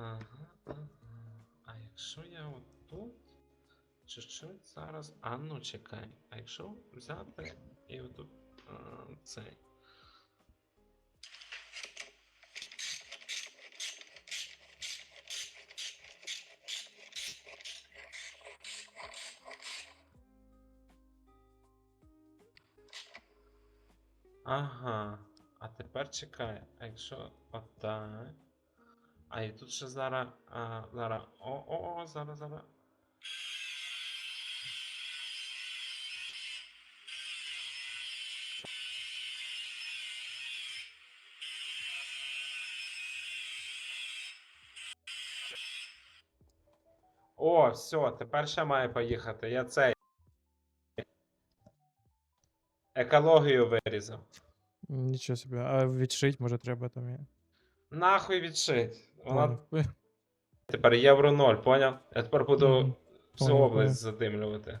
Ага, ага. А якщо я отут чуть-чуть зараз. А ну чекай. А якщо взяти і отут а, цей. Ага. А тепер чекай. А якщо отак. А і тут ще зараз. А, зараз. О, о, о, зараз, зараз. О, все, тепер ще має поїхати. Я цей. Екологію вирізав. Нічого собі. А відшить, може, треба там. є. Нахуй відшить. Тепер євро 0, поняв? Я тепер буду Мгм. всю Поняв, область задимлювати.